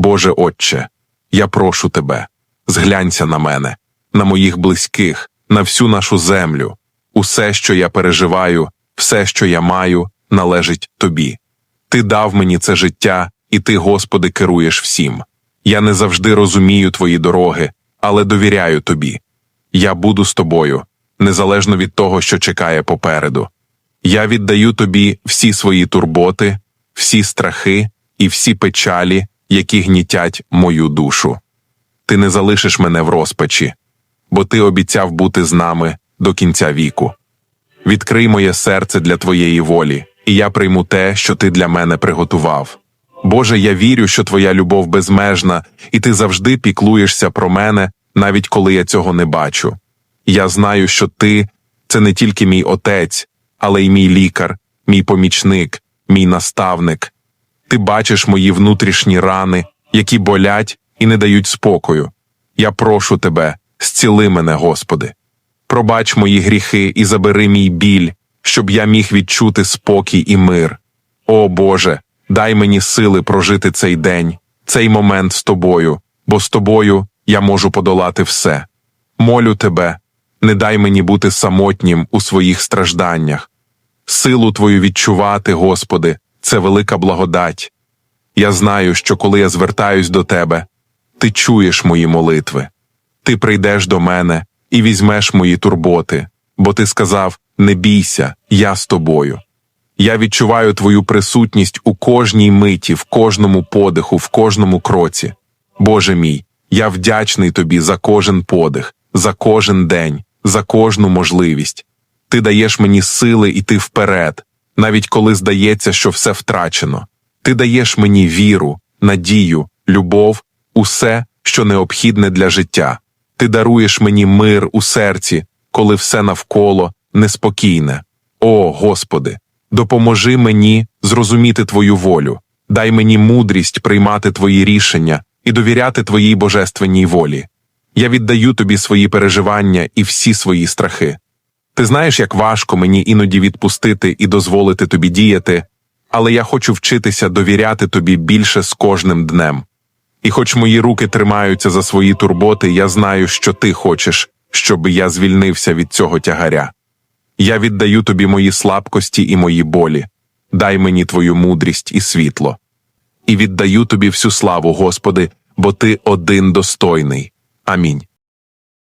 Боже Отче, я прошу тебе, зглянься на мене, на моїх близьких, на всю нашу землю. Усе, що я переживаю, все, що я маю, належить тобі. Ти дав мені це життя, і ти, Господи, керуєш всім. Я не завжди розумію твої дороги, але довіряю тобі. Я буду з тобою, незалежно від того, що чекає попереду. Я віддаю тобі всі свої турботи, всі страхи і всі печалі, які гнітять мою душу. Ти не залишиш мене в розпачі, бо ти обіцяв бути з нами до кінця віку. Відкрий моє серце для твоєї волі, і я прийму те, що ти для мене приготував. Боже, я вірю, що твоя любов безмежна, і ти завжди піклуєшся про мене, навіть коли я цього не бачу. Я знаю, що ти це не тільки мій отець, але й мій лікар, мій помічник, мій наставник. Ти бачиш мої внутрішні рани, які болять і не дають спокою. Я прошу тебе, зціли мене, Господи. Пробач мої гріхи і забери мій біль, щоб я міг відчути спокій і мир. О Боже, дай мені сили прожити цей день, цей момент з тобою, бо з тобою я можу подолати все. Молю тебе, не дай мені бути самотнім у своїх стражданнях. Силу Твою відчувати, Господи, це велика благодать. Я знаю, що коли я звертаюсь до Тебе, Ти чуєш мої молитви. Ти прийдеш до мене і візьмеш мої турботи, бо ти сказав: Не бійся, я з тобою. Я відчуваю твою присутність у кожній миті, в кожному подиху, в кожному кроці. Боже мій, я вдячний тобі за кожен подих, за кожен день, за кожну можливість. Ти даєш мені сили йти вперед, навіть коли здається, що все втрачено. Ти даєш мені віру, надію, любов, усе, що необхідне для життя. Ти даруєш мені мир у серці, коли все навколо неспокійне. О, Господи, допоможи мені зрозуміти Твою волю, дай мені мудрість приймати Твої рішення і довіряти Твоїй божественній волі. Я віддаю тобі свої переживання і всі свої страхи. Ти знаєш, як важко мені іноді відпустити і дозволити тобі діяти, але я хочу вчитися довіряти тобі більше з кожним днем. І хоч мої руки тримаються за свої турботи, я знаю, що ти хочеш, щоб я звільнився від цього тягаря. Я віддаю тобі мої слабкості і мої болі, дай мені твою мудрість і світло. І віддаю тобі всю славу, Господи, бо ти один достойний. Амінь.